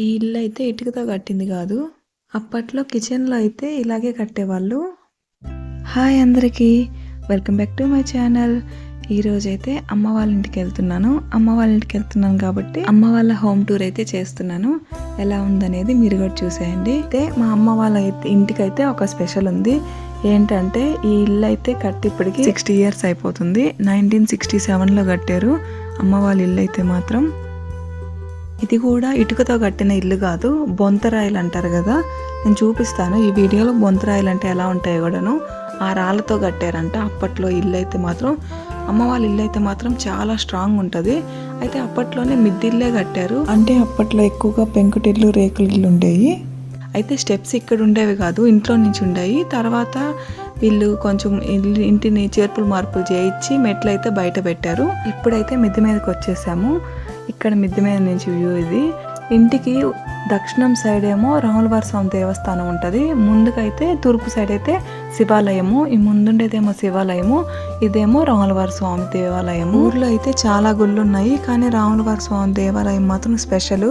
ఈ ఇల్లు అయితే ఇటుకతో కట్టింది కాదు. అప్పట్లో కిచెన్లో అయితే ఇలాగే కట్టేవాళ్ళు. హాయ్ అందరికీ. Welcome back to my channel. ఈరోజైతే అమ్మ వాళ్ళ ఇంటికి వెళ్తున్నాను. అమ్మ వాళ్ళ ఇంటికి వెళ్తున్నాను కాబట్టి అమ్మ వాళ్ళ హోమ్ టూర్ అయితే చేస్తున్నాను. ఎలా ఉందనేది మీరు కూడా చూసేయండి. అయితే మా అమ్మ వాళ్ళ అయితే ఇంటికైతే ఒక స్పెషల్ ఉంది. ఏంటంటే ఈ ఇల్లు అయితే కట్టి ఇప్పటికి సిక్స్టీ ఇయర్స్ అయిపోతుంది. నైన్టీన్ సిక్స్టీ సెవెన్లో కట్టారు. అమ్మ వాళ్ళ ఇల్లు అయితే మాత్రం ఇది కూడా ఇటుకతో కట్టిన ఇల్లు కాదు బొంతరాయిలు అంటారు కదా. నేను చూపిస్తాను. ఈ వీడియోలో బొంతరాయిలు అంటే ఎలా ఉంటాయో కూడాను. ఆ రాళ్ళతో కట్టారంట. అప్పట్లో ఇల్లు అయితే మాత్రం అమ్మ వాళ్ళ ఇల్లు అయితే మాత్రం చాలా స్ట్రాంగ్ ఉంటుంది. అయితే అప్పట్లోనే మిద్దిల్లే కట్టారు. అంటే అప్పట్లో ఎక్కువగా పెంకుటిల్లు రేకుల ఇల్లు ఉండేవి? అయితే స్టెప్స్ ఇక్కడ ఉండేవి కాదు ఇంట్లో నుంచి ఉండేవి. తర్వాత వీళ్ళు కొంచెం ఇల్లు ఇంటిని చేర్పులు మార్పులు చేయించి మెట్లు అయితే బయట పెట్టారు. ఇప్పుడైతే మిద్దె మీదకి వచ్చేసాము. ఇక్కడ మిద్దె మీద నుంచి వ్యూ ఇది. ఇంటికి దక్షిణం సైడ్ ఏమో రాములవారి స్వామి దేవస్థానం ఉంటుంది. ముందుకైతే తూర్పు సైడ్ అయితే శివాలయము ఈ ముందుండేదేమో శివాలయము ఇదేమో రాములవారి స్వామి దేవాలయం ఊర్లో అయితే చాలా గుళ్ళు ఉన్నాయి కానీ రాములవారి స్వామి దేవాలయం మాత్రం స్పెషల్.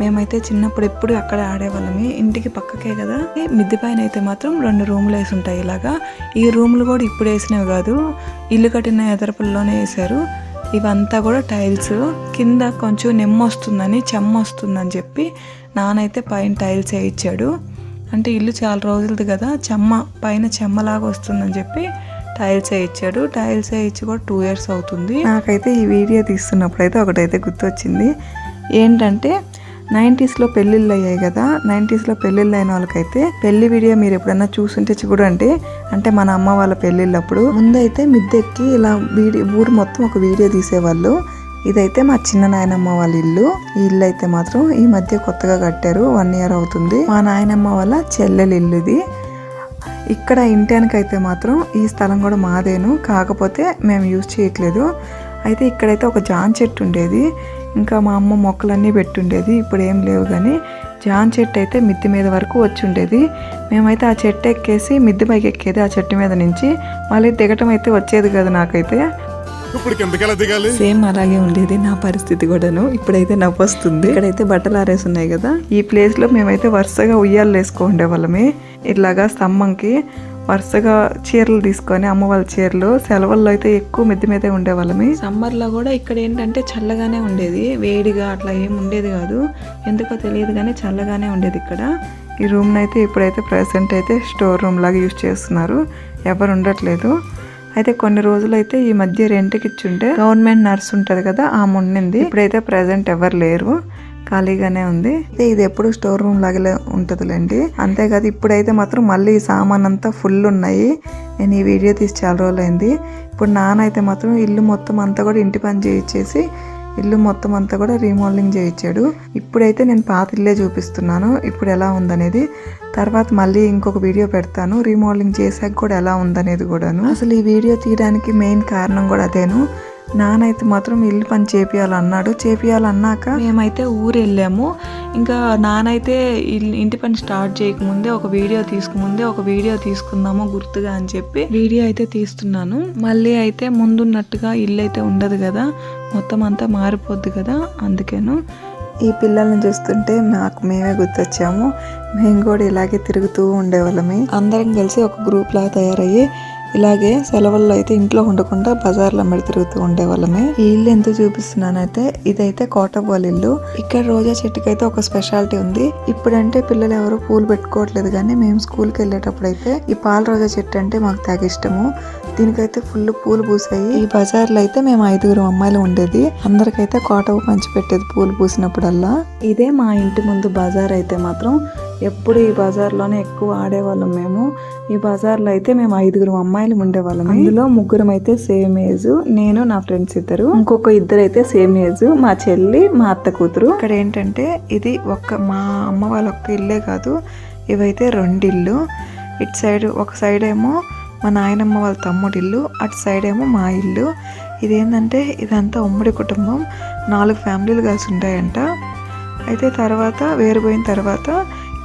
మేమైతే చిన్నప్పుడు ఎప్పుడు అక్కడ ఆడేవాళ్ళమే ఇంటికి పక్కకే కదా. మిద్ది మిద్దె పైన అయితే మాత్రం రెండు రూములు వేసి ఉంటాయి ఇలాగా. ఈ రూములు కూడా ఇప్పుడు వేసినవి కాదు ఇల్లు కట్టిన ఎదరపుల్లోనే వేశారు. ఇవంతా కూడా టైల్స్. కింద కొంచెం నెమ్మ వస్తుందని చెమ్మ వస్తుందని చెప్పి నానైతే పైన టైల్స్ వేయించాడు. అంటే ఇల్లు చాలా రోజులది కదా చెమ్మ పైన చెమ్మలాగా వస్తుందని చెప్పి టైల్స్ వేయించాడు. టైల్స్ వేయించి కూడా టూ ఇయర్స్ అవుతుంది. నాకైతే ఈ వీడియో తీస్తున్నప్పుడు అయితే ఒకటైతే గుర్తొచ్చింది. ఏంటంటే నైంటీస్లో పెళ్ళిళ్ళు అయ్యాయి కదా నైంటీస్లో పెళ్ళిళ్ళు అయిన వాళ్ళకైతే పెళ్ళి వీడియో మీరు ఎప్పుడైనా చూసుంటే చూడండి. అంటే మన అమ్మ వాళ్ళ పెళ్ళిళ్ళప్పుడు ముందైతే మిద్దెక్కి ఇలా వీడియో ఊరు మొత్తం ఒక వీడియో తీసేవాళ్ళు. ఇదైతే మా చిన్న నాయనమ్మ వాళ్ళ ఇల్లు. ఈ ఇల్లు అయితే మాత్రం ఈ మధ్య కొత్తగా కట్టారు వన్ ఇయర్ అవుతుంది. మా నాయనమ్మ వాళ్ళ చెల్లెలు ఇల్లు ఇది ఇక్కడ ఇంటానికైతే మాత్రం ఈ స్థలం కూడా మాదేను. కాకపోతే మేము యూజ్ చేయట్లేదు. అయితే ఇక్కడైతే ఒక జాన్ చెట్టు ఉండేది. ఇంకా మా అమ్మ మొక్కలన్నీ పెట్టుండేది. ఇప్పుడు ఏం లేవు కానీ జాన్ చెట్టు అయితే మిద్దె మీద వరకు వచ్చి ఉండేది మేమైతే ఆ చెట్టు ఎక్కేసి మిద్దె పైకి ఎక్కేది ఆ చెట్టు మీద నుంచి. మళ్ళీ దిగటం అయితే వచ్చేది కదా నాకైతే. దిగాలి? సేమ్ అలాగే ఉండేది నా పరిస్థితి కూడాను. ఇప్పుడైతే నవ్వు వస్తుంది ఇక్కడైతే బట్టలు ఆరేసి ఉన్నాయి కదా. ఈ ప్లేస్లో మేమైతే వరుసగా ఉయ్యాలు వేసుకో ఉండేవాళ్ళమే. ఇట్లాగా స్తంభంకి వరుసగా చీరలు తీసుకొని అమ్మ వాళ్ళ చీరలు సెలవుల్లో అయితే ఎక్కువ మిద్దె మీదే ఉండేవాళ్ళమి. సమ్మర్లో కూడా ఇక్కడ ఏంటంటే చల్లగానే ఉండేది. వేడిగా అట్లా ఏం ఉండేది కాదు. ఎందుకో తెలియదు కానీ చల్లగానే ఉండేది ఇక్కడ. ఈ రూమ్ అయితే ఇప్పుడైతే ప్రెసెంట్ అయితే స్టోర్ రూమ్ లాగా యూజ్ చేస్తున్నారు. ఎవరు ఉండట్లేదు. అయితే కొన్ని రోజులు అయితే ఈ మధ్య రెంట్కి ఇచ్చుంటే గవర్నమెంట్ నర్స్ ఉంటది కదా ఆమె ఉండింది. ఇప్పుడైతే ప్రెసెంట్ ఎవరు లేరు. ఖాళీగానే ఉంది. అయితే ఇది ఎప్పుడు స్టోర్ రూమ్ లాగే ఉంటుందిలేండి. అంతేకాదు ఇప్పుడైతే మాత్రం మళ్ళీ సామాన్ అంతా ఫుల్ ఉన్నాయి. నేను ఈ వీడియో తీసి చాలా రోజులు అయింది ఇప్పుడు నాన్న అయితే మాత్రం ఇల్లు మొత్తం అంతా కూడా ఇంటి పని చేయించేసి ఇల్లు మొత్తం అంతా కూడా రీమోడలింగ్ చేయించాడు ఇప్పుడైతే నేను పాత ఇల్లే చూపిస్తున్నాను. ఇప్పుడు ఎలా ఉందనేది. తర్వాత మళ్ళీ ఇంకొక వీడియో పెడతాను. రీమోడలింగ్ చేశాక కూడా ఎలా ఉందనేది కూడాను. అసలు ఈ వీడియో తీయడానికి మెయిన్ కారణం కూడా అదేను. నానైతే మాత్రం ఇల్లు పని చేపియాలన్నాడు. చేపియాలన్నాక మేమైతే ఊరు వెళ్ళాము ఇంకా నానైతే ఇంటి పని స్టార్ట్ చేయకముందే ఒక వీడియో తీసుకుముందే ఒక వీడియో తీసుకుందాము గుర్తుగా అని చెప్పి వీడియో అయితే తీస్తున్నాను. మళ్ళీ అయితే ముందున్నట్టుగా ఇల్లు అయితే ఉండదు కదా మొత్తం అంతా మారిపోద్ది కదా అందుకేను. ఈ పిల్లల్ని చూస్తుంటే నాకు మేమే గుర్తొచ్చాము. మేము కూడా ఇలాగే తిరుగుతూ ఉండేవాళ్ళమి. అందరం కలిసి ఒక గ్రూప్ లాగా తయారయ్యి ఇలాగే సెలవుల్లో అయితే ఇంట్లో ఉండకుండా బజార్లో అమ్మడి తిరుగుతూ ఉండేవాళ్ళమే. ఈ ఇల్లు ఎంత చూపిస్తున్నానైతే ఇదైతే కోట వాళ్ళ ఇల్లు. ఇక్కడ రోజా చెట్టుకి అయితే ఒక స్పెషాలిటీ ఉంది. ఇప్పుడంటే పిల్లలు ఎవరు పూలు పెట్టుకోవట్లేదు కానీ మేము స్కూల్కి వెళ్ళేటప్పుడు అయితే ఈ పాల రోజా చెట్టు అంటే మాకు తెగ ఇష్టము. దీనికైతే ఫుల్ పూలు పూసాయి. ఈ బజార్లో అయితే మేము ఐదుగురు అమ్మాయిలు ఉండేది. అందరికైతే కోటవు పంచి పెట్టేది పూలు పూసినప్పుడల్లా. ఇదే మా ఇంటి ముందు బజార్ అయితే మాత్రం. ఎప్పుడు ఈ బజార్లోనే ఎక్కువ ఆడేవాళ్ళం మేము. ఈ బజార్లో అయితే మేము ఐదుగురు అమ్మాయిలు ఉండేవాళ్ళం. అందులో ముగ్గురం అయితే సేమ్ ఏజ్ నేను నా ఫ్రెండ్స్ ఇద్దరు. ఇంకొక ఇద్దరు అయితే సేమ్ ఏజ్ మా చెల్లి మా అత్త కూతురు. ఇక్కడ ఏంటంటే ఇది ఒక్క మా అమ్మ వాళ్ళ ఒక్క ఇల్లే కాదు ఇవైతే రెండు ఇల్లు ఇటు సైడ్ ఒక సైడ్ ఏమో మా నాయనమ్మ వాళ్ళ తమ్ముడి ఇల్లు అటు సైడ్ ఏమో మా ఇల్లు. ఇదేంటంటే ఇదంతా ఉమ్మడి కుటుంబం. నాలుగు ఫ్యామిలీలు కలిసి ఉంటాయంట. అయితే తర్వాత వేరుపోయిన తర్వాత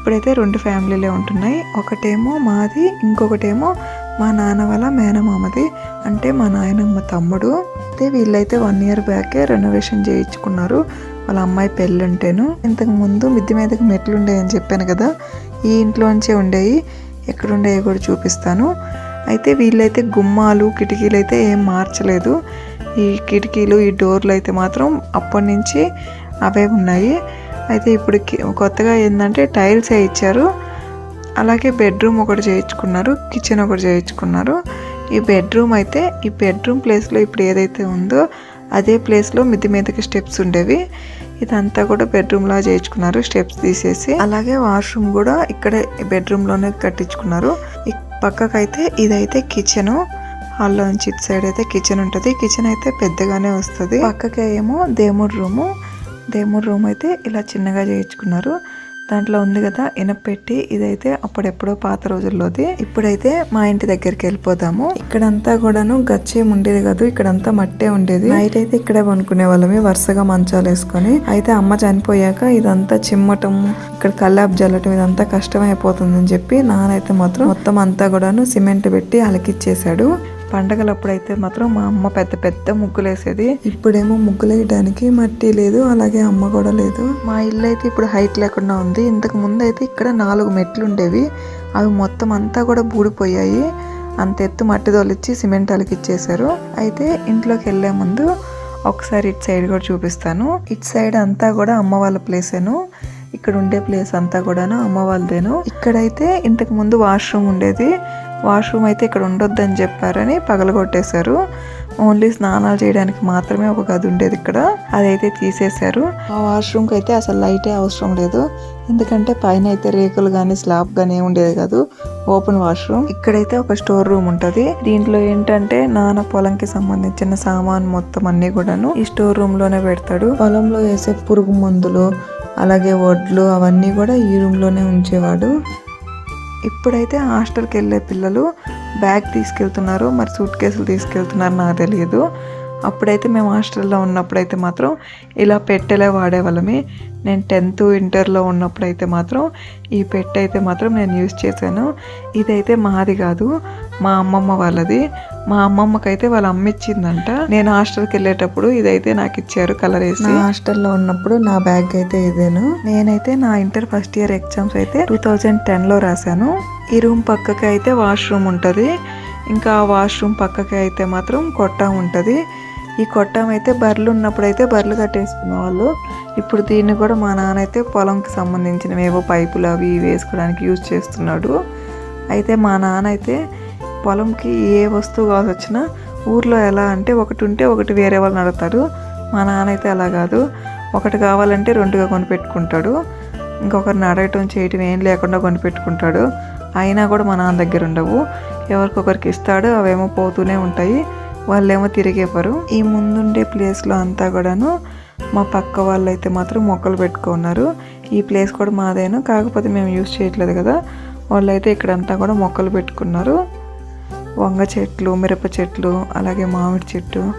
ఇప్పుడైతే రెండు ఫ్యామిలీలే ఉంటున్నాయి. ఒకటేమో మాది ఇంకొకటేమో మా నాన్న వాళ్ళ మేనమామది. అంటే మా నాయనమ్మ తమ్ముడు. అయితే వీళ్ళైతే వన్ ఇయర్ బ్యాకే రెనోవేషన్ చేయించుకున్నారు. వాళ్ళ అమ్మాయి పెళ్ళి ఉంటేను ఇంతకు ముందు మిద్ది మీదకి మెట్లు ఉండేవి అని చెప్పాను కదా. ఈ ఇంట్లోంచే ఉండేవి ఎక్కడుండేవి కూడా చూపిస్తాను. అయితే వీళ్ళైతే గుమ్మాలు కిటికీలు అయితే ఏం మార్చలేదు. ఈ కిటికీలు ఈ డోర్లు అయితే మాత్రం అప్పటి నుంచి అవే ఉన్నాయి. అయితే ఇప్పుడు కి- కొత్తగా ఏంటంటే టైల్స్ ఇచ్చారు. అలాగే బెడ్రూమ్ ఒకటి చేయించుకున్నారు. కిచెన్ ఒకటి చేయించుకున్నారు. ఈ బెడ్రూమ్ అయితే ఈ బెడ్రూమ్ ప్లేస్లో ఇప్పుడు ఏదైతే ఉందో అదే ప్లేస్లో మిద్ది మీదకి స్టెప్స్ ఉండేవి. ఇదంతా కూడా బెడ్రూమ్ లా చేయించుకున్నారు స్టెప్స్ తీసేసి. అలాగే వాష్రూమ్ కూడా ఇక్కడే బెడ్రూమ్లోనే కట్టించుకున్నారు. ఈ పక్కకైతే ఇదైతే కిచెన్. హాల్లో నుంచి ఇటు సైడ్ అయితే కిచెన్ ఉంటుంది. కిచెన్ అయితే పెద్దగానే వస్తుంది. పక్కకే ఏమో దేవుడు రూము. దేమూర్ రూమ్ అయితే ఇలా చిన్నగా చేయించుకున్నారు. దాంట్లో ఉంది కదా ఇనపెట్టి ఇదైతే అప్పుడెప్పుడో పాత రోజుల్లోది. ఇప్పుడైతే మా ఇంటి దగ్గరికి వెళ్ళిపోదాము. ఇక్కడంతా కూడాను గచ్చేం ఉండేది కాదు ఇక్కడంతా మట్టే ఉండేది. నైట్ అయితే ఇక్కడే పనుకునే వాళ్ళమే వరుసగా మంచాలు వేసుకొని. అయితే అమ్మ చనిపోయాక ఇదంతా చిమ్మటం ఇక్కడ కల్లాపు జల్లటం ఇదంతా కష్టమైపోతుందని చెప్పి నానైతే మాత్రం మొత్తం అంతా కూడాను సిమెంట్ పెట్టి అలకిచ్చేసాడు పండగలప్పుడైతే మాత్రం మా అమ్మ పెద్ద పెద్ద ముగ్గులు వేసేది ఇప్పుడేమో ముగ్గులు వేయడానికి మట్టి లేదు అలాగే అమ్మ కూడా లేదు. మా ఇల్లు అయితే ఇప్పుడు హైట్ లేకుండా ఉంది. ఇంతకు ముందు అయితే ఇక్కడ నాలుగు మెట్లు ఉండేవి అవి మొత్తం అంతా కూడా బూడిపోయాయి. అంత ఎత్తు మట్టి తొలిచ్చి సిమెంట్ అలికిచ్చేసారు అయితే ఇంట్లోకి వెళ్ళే ముందు ఒకసారి ఇటు సైడ్ కూడా చూపిస్తాను. ఇటు సైడ్ అంతా కూడా అమ్మ వాళ్ళ ప్లేసేను. ఇక్కడ ఉండే ప్లేస్ అంతా కూడాను అమ్మ వాళ్ళదేను. ఇక్కడైతే ఇంతకు ముందు వాష్రూమ్ ఉండేది. వాష్రూమ్ అయితే ఇక్కడ ఉండొద్దని చెప్పారని పగలగొట్టేశారు. ఓన్లీ స్నానాలు చేయడానికి మాత్రమే ఒక గది ఉండేది ఇక్కడ. అదైతే తీసేశారు. ఆ వాష్రూమ్కి అయితే అసలు లైటే అవసరం లేదు. ఎందుకంటే పైన అయితే రేకులు కానీ స్లాబ్ కానీ ఉండేది కాదు. Open washroom. ఇక్కడైతే ఒక స్టోర్ రూమ్ ఉంటది. దీంట్లో ఏంటంటే నాన్న పొలంకి సంబంధించిన సామాన్ మొత్తం అన్ని కూడాను ఈ స్టోర్ రూమ్లోనే పెడతాడు. పొలంలో వేసే పురుగు మందులు అలాగే వడ్లు అవన్నీ కూడా ఈ రూమ్లోనే ఉంచేవాడు. ఇప్పుడైతే హాస్టల్కి వెళ్ళే పిల్లలు బ్యాగ్ తీసుకెళ్తున్నారు. మరి సూట్ కేసులు తీసుకెళ్తున్నారు నాకు తెలియదు. అప్పుడైతే మేము హాస్టల్లో ఉన్నప్పుడైతే మాత్రం ఇలా పెట్టెలే వాడేవాళ్ళమే. నేను టెన్త్ ఇంటర్లో ఉన్నప్పుడైతే మాత్రం ఈ పెట్టె అయితే మాత్రం నేను యూజ్ చేశాను. ఇదైతే మాది కాదు. మా అమ్మమ్మ వాళ్ళది. మా అమ్మమ్మకైతే వాళ్ళ అమ్మ ఇచ్చిందంట. నేను హాస్టల్కి వెళ్ళేటప్పుడు ఇదైతే నాకు ఇచ్చారు కలర్ వేసి. హాస్టల్లో ఉన్నప్పుడు నా బ్యాగ్ అయితే ఇదేను. నేనైతే నా ఇంటర్ ఫస్ట్ ఇయర్ ఎగ్జామ్స్ అయితే టూ థౌజండ్ టెన్లో రాశాను. ఈ రూమ్ పక్కకి అయితే వాష్రూమ్ ఉంటుంది. ఇంకా ఆ వాష్రూమ్ పక్కకి అయితే మాత్రం కొట్టం ఉంటుంది. ఈ కొట్టం అయితే బర్రెలు ఉన్నప్పుడు అయితే బర్రెలు కట్టేసుకునే వాళ్ళు. ఇప్పుడు దీన్ని కూడా మా నాన్న అయితే పొలంకి సంబంధించినవి ఏవో పైపులు అవి ఇవి వేసుకోవడానికి యూజ్ చేస్తున్నాడు. అయితే మా నాన్న అయితే పొలంకి ఏ వస్తువు కావాల్సి వచ్చినా ఊర్లో ఎలా అంటే ఒకటి ఉంటే ఒకటి వేరే వాళ్ళని అడుగుతారు మా నాన్న అయితే అలా కాదు. ఒకటి కావాలంటే రెండుగా కొనిపెట్టుకుంటాడు. ఇంకొకరిని అడగటం చేయటం ఏం లేకుండా కొనిపెట్టుకుంటాడు. అయినా కూడా మా నాన్న దగ్గర ఉండవు. ఎవరికొకరికి ఇస్తాడు అవేమో పోతూనే ఉంటాయి. వాళ్ళేమో తిరిగేపరు ఈ ముందుండే ప్లేస్లో అంతా కూడాను మా పక్క వాళ్ళు అయితే మాత్రం మొక్కలు పెట్టుకున్నారు ఈ ప్లేస్ కూడా మాదేను. కాకపోతే మేము యూజ్ చేయట్లేదు కదా. వాళ్ళైతే ఇక్కడంతా కూడా మొక్కలు పెట్టుకున్నారు. వంగ చెట్లు మిరప చెట్లు అలాగే మామిడి చెట్టు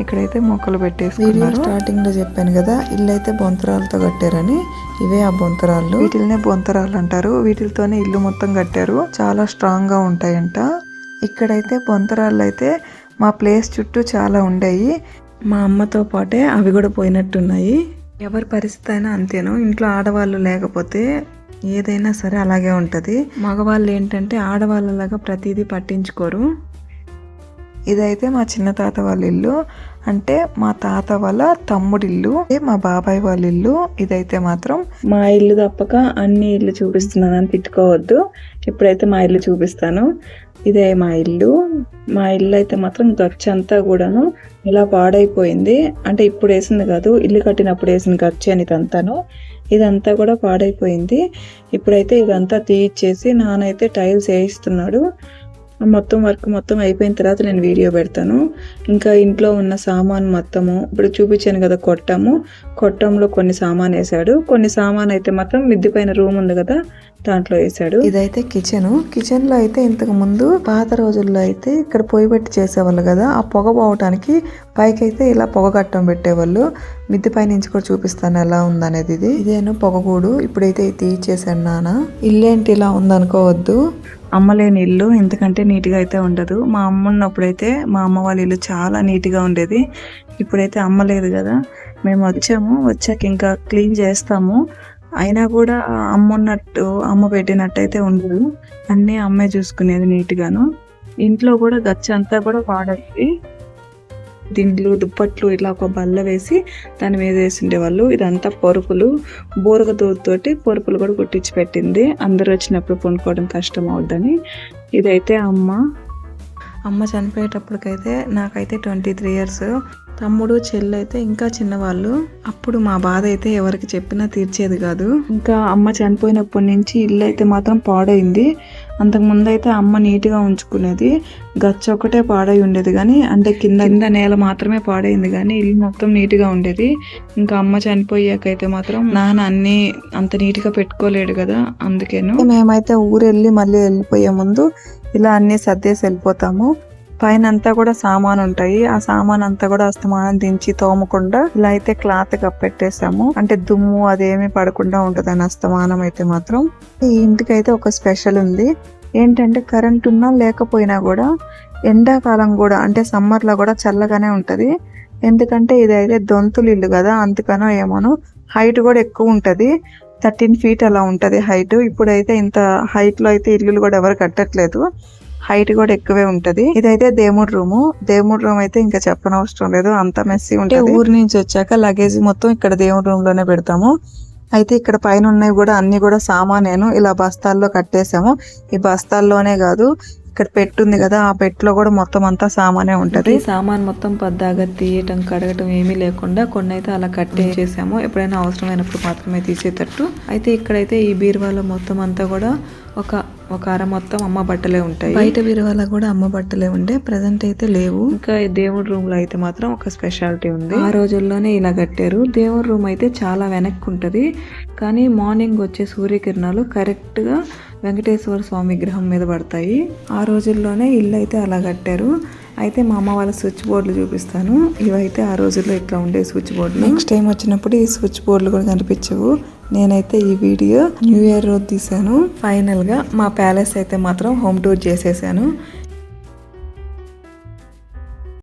ఇక్కడైతే మొక్కలు పెట్టేసుకున్నారు. స్టార్టింగ్లో చెప్పాను కదా ఇల్లు అయితే బొంతరాలతో కట్టారని. ఇవే ఆ బొంతరాళ్ళు. వీటిల్నే బొంతరాళ్ళు అంటారు. వీటితోనే ఇల్లు మొత్తం కట్టారు. చాలా స్ట్రాంగ్గా ఉంటాయంట. ఇక్కడైతే బొంతరాళ్ళు అయితే మా ప్లేస్ చుట్టూ చాలా ఉండేవి మా అమ్మతో పాటే అవి కూడా పోయినట్టున్నాయి. ఎవరి పరిస్థితి అయినా అంతేను. ఇంట్లో ఆడవాళ్ళు లేకపోతే ఏదైనా సరే అలాగే ఉంటుంది. మగవాళ్ళు ఏంటంటే ఆడవాళ్ళలాగా ప్రతిదీ పట్టించుకోరు. ఇదైతే మా చిన్న తాత వాళ్ళ ఇల్లు. అంటే మా తాత వాళ్ళ తమ్ముడి ఇల్లు. ఇదే మా బాబాయ్ వాళ్ళ ఇల్లు. ఇదైతే మాత్రం మా ఇల్లు తప్పక అన్ని ఇల్లు చూపిస్తున్నానని తిట్టుకోవద్దు. ఇప్పుడైతే మా ఇల్లు చూపిస్తాను. ఇదే మా ఇల్లు. మా ఇల్లు అయితే మాత్రం గచ్చంతా కూడాను ఇలా పాడైపోయింది. అంటే ఇప్పుడు వేసింది కాదు ఇల్లు కట్టినప్పుడు వేసిన గచ్చి అని ఇదంతాను. ఇదంతా కూడా పాడైపోయింది. ఇప్పుడైతే ఇదంతా తీయిచ్చేసి నానైతే టైల్స్ వేయిస్తున్నాడు. మొత్తం వర్క్ మొత్తం అయిపోయిన తర్వాత నేను వీడియో పెడతాను. ఇంకా ఇంట్లో ఉన్న సామాన్ మొత్తము ఇప్పుడు చూపించాను కదా కొట్టము. కొట్టంలో కొన్ని సామాన్ వేసాడు కొన్ని సామాన్ అయితే మాత్రం మిద్ది పైన రూమ్ ఉంది కదా దాంట్లో వేసాడు ఇదైతే కిచెన్. కిచెన్లో అయితే ఇంతకు ముందు పాత రోజుల్లో అయితే ఇక్కడ పొయ్యి పెట్టి చేసేవాళ్ళు కదా ఆ పొగ పోవటానికి పైకి అయితే ఇలా పొగ కట్టం పెట్టేవాళ్ళు. మిద్ది పై నుంచి కూడా చూపిస్తాను ఎలా ఉందనేది ఇది. ఇదేను పొగగూడు. ఇప్పుడైతే తీసేసాను నాన్న. ఇల్లేంటి ఇలా ఉందనుకోవద్దు. అమ్మ లేని ఇల్లు ఎందుకంటే నీట్గా అయితే ఉండదు. మా అమ్మ ఉన్నప్పుడైతే మా అమ్మ వాళ్ళ ఇల్లు చాలా నీట్గా ఉండేది. ఇప్పుడైతే అమ్మ లేదు కదా. మేము వచ్చాము. వచ్చాక ఇంకా క్లీన్ చేస్తాము. అయినా కూడా అమ్మ ఉన్నట్టు అమ్మ పెట్టినట్టయితే ఉండదు. అన్నీ అమ్మే చూసుకునేది నీట్గాను. ఇంట్లో కూడా గచ్చ అంతా కూడా వాడేది దిండ్లు దుప్పట్లు ఇట్లా ఒక బల్ల వేసి దాని మీద వేసి ఉండేవాళ్ళు ఇదంతా పొరుపులు. బోరగ తోటి పొరుపులు కూడా కుట్టించి పెట్టింది. అందరూ వచ్చినప్పుడు కొనుక్కోవడం కష్టం అవుద్దని. ఇదైతే అమ్మ. అమ్మ చనిపోయేటప్పటికైతే నాకైతే ట్వంటీ త్రీ ఇయర్స్ తమ్ముడు చెల్లైతే ఇంకా చిన్నవాళ్ళు. అప్పుడు మా బాధ అయితే ఎవరికి చెప్పినా తీర్చేది కాదు. ఇంకా అమ్మ చనిపోయినప్పటి నుంచి ఇల్లు అయితే మాత్రం పాడైంది. అంతకుముందు అయితే అమ్మ నీట్గా ఉంచుకునేది. గచ్చ ఒకటే పాడై ఉండేది కానీ అంటే కింద కింద నేల మాత్రమే పాడైంది కానీ ఇల్లు మొత్తం నీట్గా ఉండేది. ఇంకా అమ్మ చనిపోయాకైతే మాత్రం నాన్న అన్ని అంత నీట్గా పెట్టుకోలేడు కదా అందుకేను. మేమైతే ఊరు వెళ్ళి మళ్ళీ వెళ్ళిపోయే ముందు ఇలా అన్ని సర్దేసి వెళ్ళిపోతాము. పైన అంతా కూడా సామాన్ ఉంటాయి ఆ సామాన్ అంతా కూడా అస్తమానం దించి తోమకుండా ఇలా అయితే క్లాత్ కప్పెట్టేసాము. అంటే దుమ్ము అదేమి పడకుండా ఉంటుంది అని అస్తమానం అయితే మాత్రం. ఈ ఇంటికి అయితే ఒక స్పెషల్ ఉంది. ఏంటంటే కరెంట్ ఉన్నా లేకపోయినా కూడా ఎండాకాలం కూడా అంటే సమ్మర్లో కూడా చల్లగానే ఉంటుంది. ఎందుకంటే ఇది అయితే దొంతులు ఇల్లు కదా అందుకనో ఏమోనో హైట్ కూడా ఎక్కువ ఉంటుంది. థర్టీన్ ఫీట్ అలా ఉంటుంది హైట్. ఇప్పుడైతే ఇంత హైట్లో అయితే ఇల్లులు కూడా ఎవరు కట్టట్లేదు. హైట్ కూడా ఎక్కువే ఉంటది. ఇదైతే దేవుడి రూము. దేవుడి రూమ్ అయితే ఇంకా చెప్పనవసరం లేదు. అంత మెస్సీ ఉంటది. ఊరి నుంచి వచ్చాక లగేజ్ మొత్తం ఇక్కడ దేవుడి రూమ్లోనే పెడతాము. అయితే ఇక్కడ పైన ఉన్నవి కూడా అన్ని కూడా సామానేను. ఇలా బస్తాల్లో కట్టేసాము. ఈ బస్తాల్లోనే కాదు ఇక్కడ పెట్టుంది కదా ఆ పెట్టులో కూడా మొత్తం అంతా సామానే ఉంటది. సామాన్ మొత్తం పద్దాగా తీయటం కడగటం ఏమీ లేకుండా కొన్ని అయితే అలా కట్టేసేసాము. ఎప్పుడైనా అవసరమైనప్పుడు మాత్రమే తీసేటట్టు. అయితే ఇక్కడైతే ఈ బీరువాలో మొత్తం అంతా కూడా ఒక ఒక అర మొత్తం అమ్మ బట్టలే ఉంటాయి. బయట బీరువాలో కూడా అమ్మ బట్టలే ఉండే ప్రజెంట్ అయితే లేవు. ఇంకా దేవుడి రూమ్లో అయితే మాత్రం ఒక స్పెషాలిటీ ఉంది. ఆ రోజుల్లోనే ఇలా కట్టారు. దేవుడి రూమ్ అయితే చాలా వెనక్కి ఉంటది. కానీ మార్నింగ్ వచ్చే సూర్యకిరణాలు కరెక్ట్గా వెంకటేశ్వర స్వామి విగ్రహం మీద పడతాయి. ఆ రోజుల్లోనే ఇల్లు అయితే అలా కట్టారు. అయితే మా అమ్మ వాళ్ళ స్విచ్ బోర్డులు చూపిస్తాను. ఇవైతే ఆ రోజుల్లో ఇట్లా ఉండే స్విచ్ బోర్డులు. నెక్స్ట్ టైం వచ్చినప్పుడు ఈ స్విచ్ బోర్డులు కూడా కనిపించవు. నేనైతే ఈ వీడియో న్యూ ఇయర్ రోజు తీసాను ఫైనల్గా మా ప్యాలెస్ అయితే మాత్రం హోమ్ టూర్ చేసేసాను.